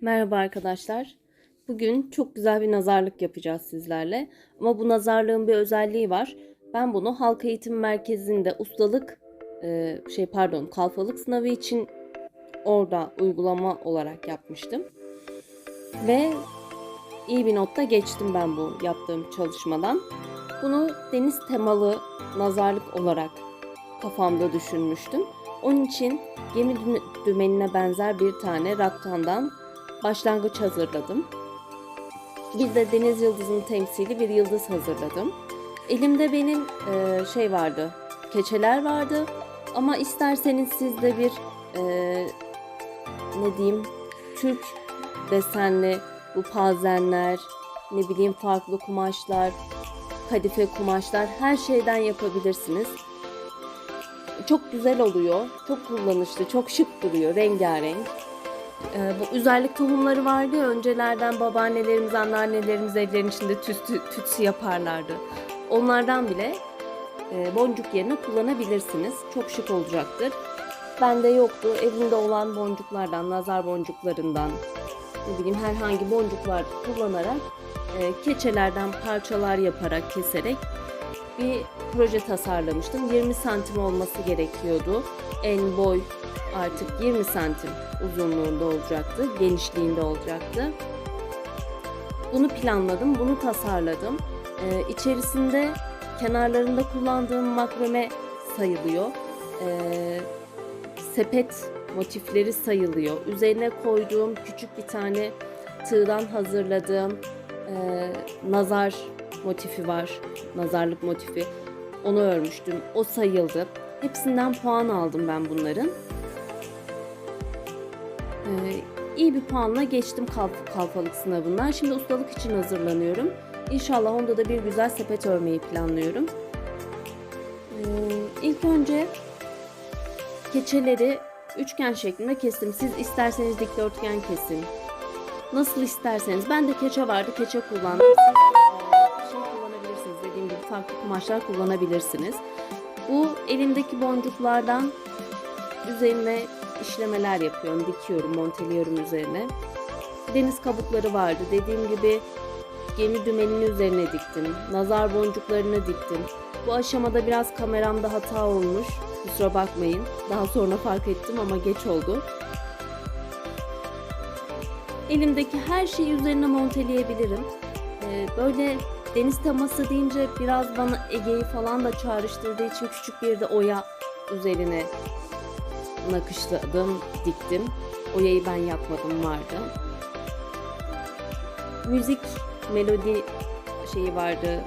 Merhaba arkadaşlar. Bugün çok güzel bir nazarlık yapacağız sizlerle. Ama bu nazarlığın bir özelliği var. Ben bunu halk eğitim merkezinde ustalık e, şey pardon kalfalık sınavı için orada uygulama olarak yapmıştım. Ve iyi bir notta geçtim ben bu yaptığım çalışmadan. Bunu deniz temalı nazarlık olarak kafamda düşünmüştüm. Onun için gemi dü- dümenine benzer bir tane raktandan başlangıç hazırladım. Bir de deniz yıldızının temsili bir yıldız hazırladım. Elimde benim e, şey vardı, keçeler vardı. Ama isterseniz siz de bir e, ne diyeyim Türk desenli bu pazenler, ne bileyim farklı kumaşlar, kadife kumaşlar her şeyden yapabilirsiniz. Çok güzel oluyor, çok kullanışlı, çok şık duruyor, rengarenk. Ee, bu üzerlik tohumları vardı ya öncelerden babaannelerimiz, anneannelerimiz evlerin içinde tütsü, tütsü yaparlardı. Onlardan bile e, boncuk yerine kullanabilirsiniz. Çok şık olacaktır. Bende yoktu. Evimde olan boncuklardan, nazar boncuklarından, ne bileyim herhangi boncuklar kullanarak e, keçelerden parçalar yaparak keserek bir proje tasarlamıştım. 20 santim olması gerekiyordu. En boy artık 20 santim uzunluğunda olacaktı, genişliğinde olacaktı. Bunu planladım, bunu tasarladım. Ee, içerisinde kenarlarında kullandığım makrame sayılıyor. Ee, sepet motifleri sayılıyor. Üzerine koyduğum küçük bir tane tığdan hazırladığım e, nazar motifi var. Nazarlık motifi. Onu örmüştüm. O sayıldı. Hepsinden puan aldım ben bunların. Ee, iyi bir puanla geçtim kalf- kalfalık sınavından. Şimdi ustalık için hazırlanıyorum. İnşallah onda da bir güzel sepet örmeyi planlıyorum. Ee, ilk önce keçeleri üçgen şeklinde kestim. Siz isterseniz dikdörtgen kesin. Nasıl isterseniz. Ben de keçe vardı. Keçe kullandım. Farklı kumaşlar kullanabilirsiniz. Bu elimdeki boncuklardan üzerine işlemeler yapıyorum, dikiyorum, monteliyorum üzerine. Deniz kabukları vardı. Dediğim gibi gemi dümeninin üzerine diktim. Nazar boncuklarını diktim. Bu aşamada biraz kameramda hata olmuş. Kusura bakmayın. Daha sonra fark ettim ama geç oldu. Elimdeki her şeyi üzerine monteleyebilirim. Ee, böyle deniz teması deyince biraz bana Ege'yi falan da çağrıştırdığı için küçük bir de oya üzerine nakışladım, diktim. Oyayı ben yapmadım vardı. Müzik, melodi şeyi vardı.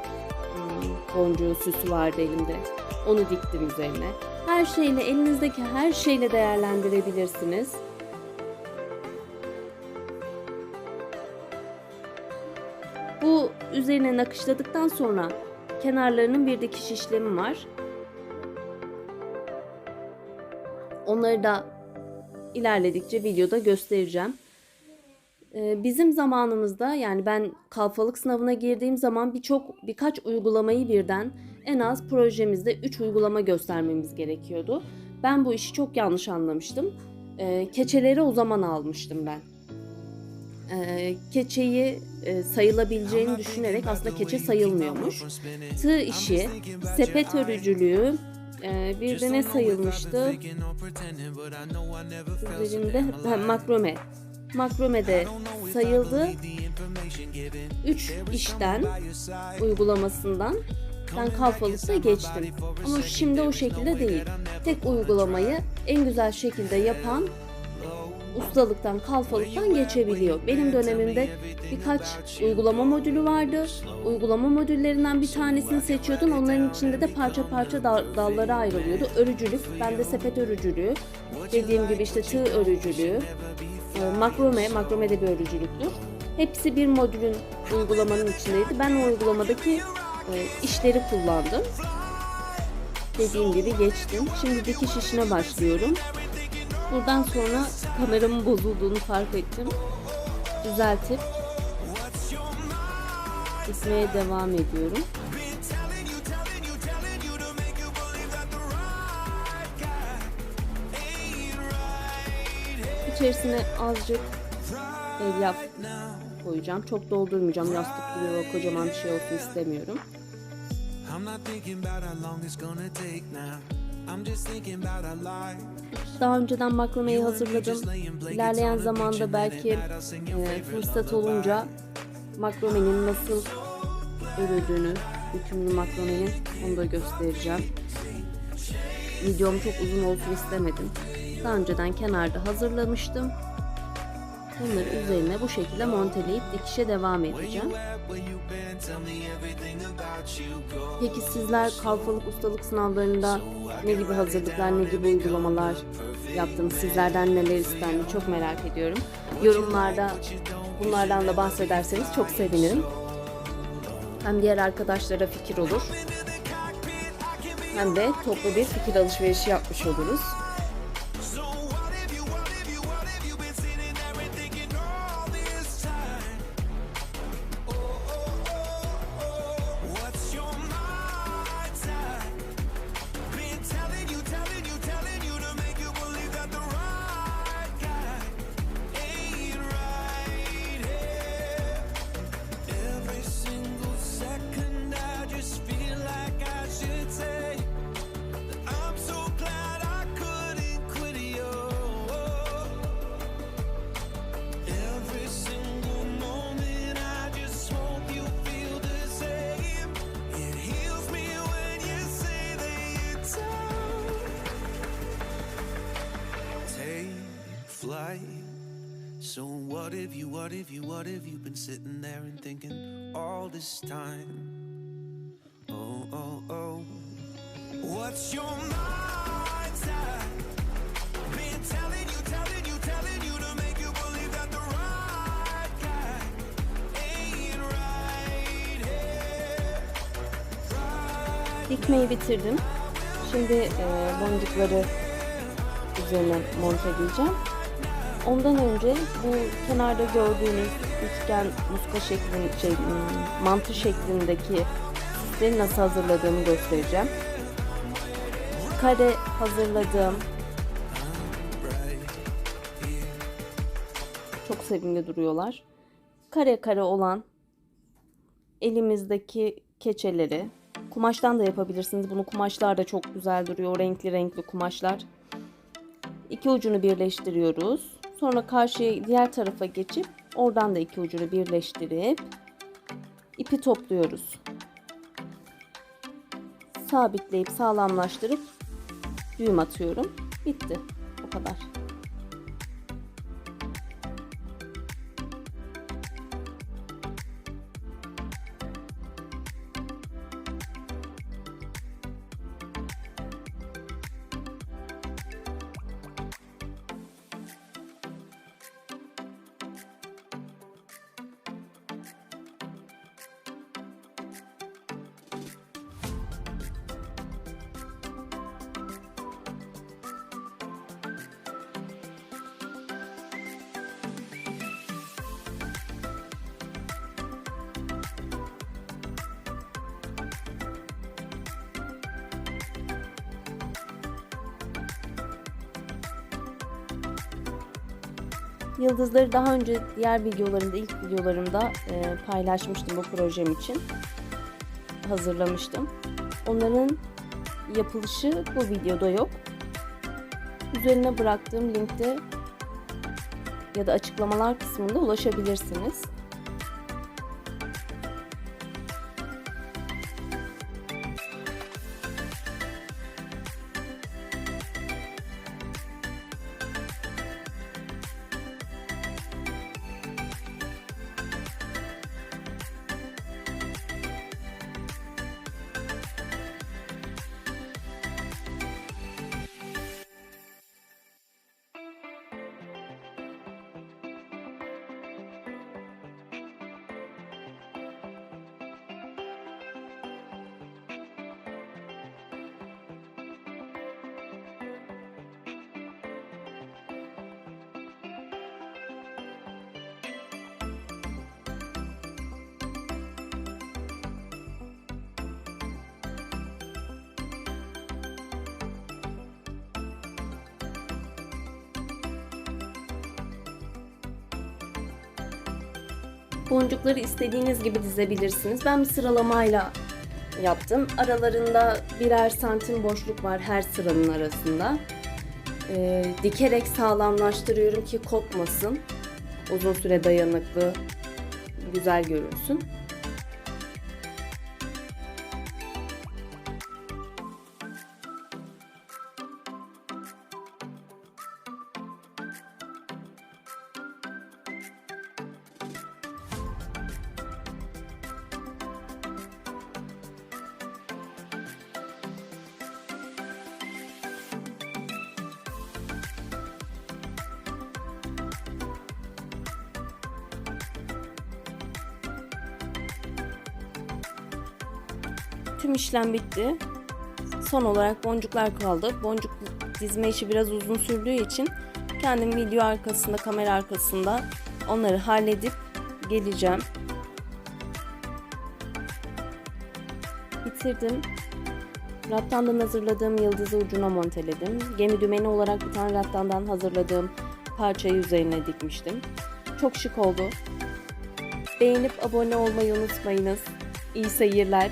hmm, Boncuğu, süsü vardı elimde. Onu diktim üzerine. Her şeyle, elinizdeki her şeyle değerlendirebilirsiniz. Üzerine nakışladıktan sonra kenarlarının bir dikiş işlemi var. Onları da ilerledikçe videoda göstereceğim. Ee, Bizim zamanımızda yani ben kalfalık sınavına girdiğim zaman birçok birkaç uygulamayı birden en az projemizde 3 uygulama göstermemiz gerekiyordu. Ben bu işi çok yanlış anlamıştım. Ee, Keçeleri o zaman almıştım ben. Ee, Keçeyi e, sayılabileceğini düşünerek aslında keçe sayılmıyormuş. Tığ işi, sepet örücülüğü, ee, bir de ne sayılmıştı? Üzerinde ha, makrome. Makrome de sayıldı. Üç işten uygulamasından ben kalfalıkta geçtim. Ama şimdi o şekilde değil. Tek uygulamayı en güzel şekilde yapan ustalıktan, kalfalıktan geçebiliyor. Benim dönemimde birkaç uygulama modülü vardı. Uygulama modüllerinden bir tanesini seçiyordun. Onların içinde de parça parça dal- dallara ayrılıyordu. Örücülük, ben de sepet örücülüğü, dediğim gibi işte tığ örücülüğü, e, makrome, makrome de bir örücülüktür. Hepsi bir modülün uygulamanın içindeydi. Ben o uygulamadaki e, işleri kullandım. Dediğim gibi geçtim. Şimdi dikiş işine başlıyorum. Buradan sonra kameramın bozulduğunu fark ettim. Düzeltip dikmeye devam ediyorum. İçerisine azıcık elyaf koyacağım. Çok doldurmayacağım. Yastık gibi kocaman bir şey olsun istemiyorum. I'm not thinking about how long it's gonna take now. Daha önceden makrameyi hazırladım. İlerleyen zamanda belki e, fırsat olunca makramenin nasıl örüldüğünü, hükümlü makramenin onu da göstereceğim. Videom çok uzun olsun istemedim. Daha önceden kenarda hazırlamıştım. Bunları üzerine bu şekilde monteleyip dikişe devam edeceğim. Peki sizler kalfalık ustalık sınavlarında ne gibi hazırlıklar, ne gibi uygulamalar yaptınız? Sizlerden neler istendi? Çok merak ediyorum. Yorumlarda bunlardan da bahsederseniz çok sevinirim. Hem diğer arkadaşlara fikir olur. Hem de toplu bir fikir alışverişi yapmış oluruz. İf you, what if you, what if you've been sitting there and thinking all this time? Oh, oh, oh. What's your mindset? Been telling you, telling you, telling you to make you believe that the right guy ain't right here. Dikmeyi bitirdim. Şimdi e, boncukları üzerine monteleyeceğim. Ondan önce bu kenarda gördüğünüz üçgen muska şeklinde şey, hmm, mantı şeklindeki süsleri nasıl hazırladığımı göstereceğim. Kare hazırladığım çok sevimli duruyorlar. Kare kare olan elimizdeki keçeleri kumaştan da yapabilirsiniz. Bunu kumaşlar da çok güzel duruyor. Renkli renkli kumaşlar. İki ucunu birleştiriyoruz. Sonra karşıya diğer tarafa geçip oradan da iki ucunu birleştirip ipi topluyoruz. Sabitleyip sağlamlaştırıp düğüm atıyorum. Bitti. Bu kadar. Yıldızları daha önce diğer videolarımda, ilk videolarımda e, paylaşmıştım bu projem için. Hazırlamıştım. Onların yapılışı bu videoda yok. Üzerine bıraktığım linkte ya da açıklamalar kısmında ulaşabilirsiniz. Boncukları istediğiniz gibi dizebilirsiniz. Ben bir sıralamayla yaptım. Aralarında birer santim boşluk var her sıranın arasında. Ee, dikerek sağlamlaştırıyorum ki kopmasın. Uzun süre dayanıklı, güzel görünsün. Tüm işlem bitti. Son olarak boncuklar kaldı. Boncuk dizme işi biraz uzun sürdüğü için kendim video arkasında, kamera arkasında onları halledip geleceğim. Bitirdim. Rattandan hazırladığım yıldızı ucuna monteledim. Gemi dümeni olarak bir tane rattandan hazırladığım parçayı üzerine dikmiştim. Çok şık oldu. Beğenip abone olmayı unutmayınız. İyi seyirler.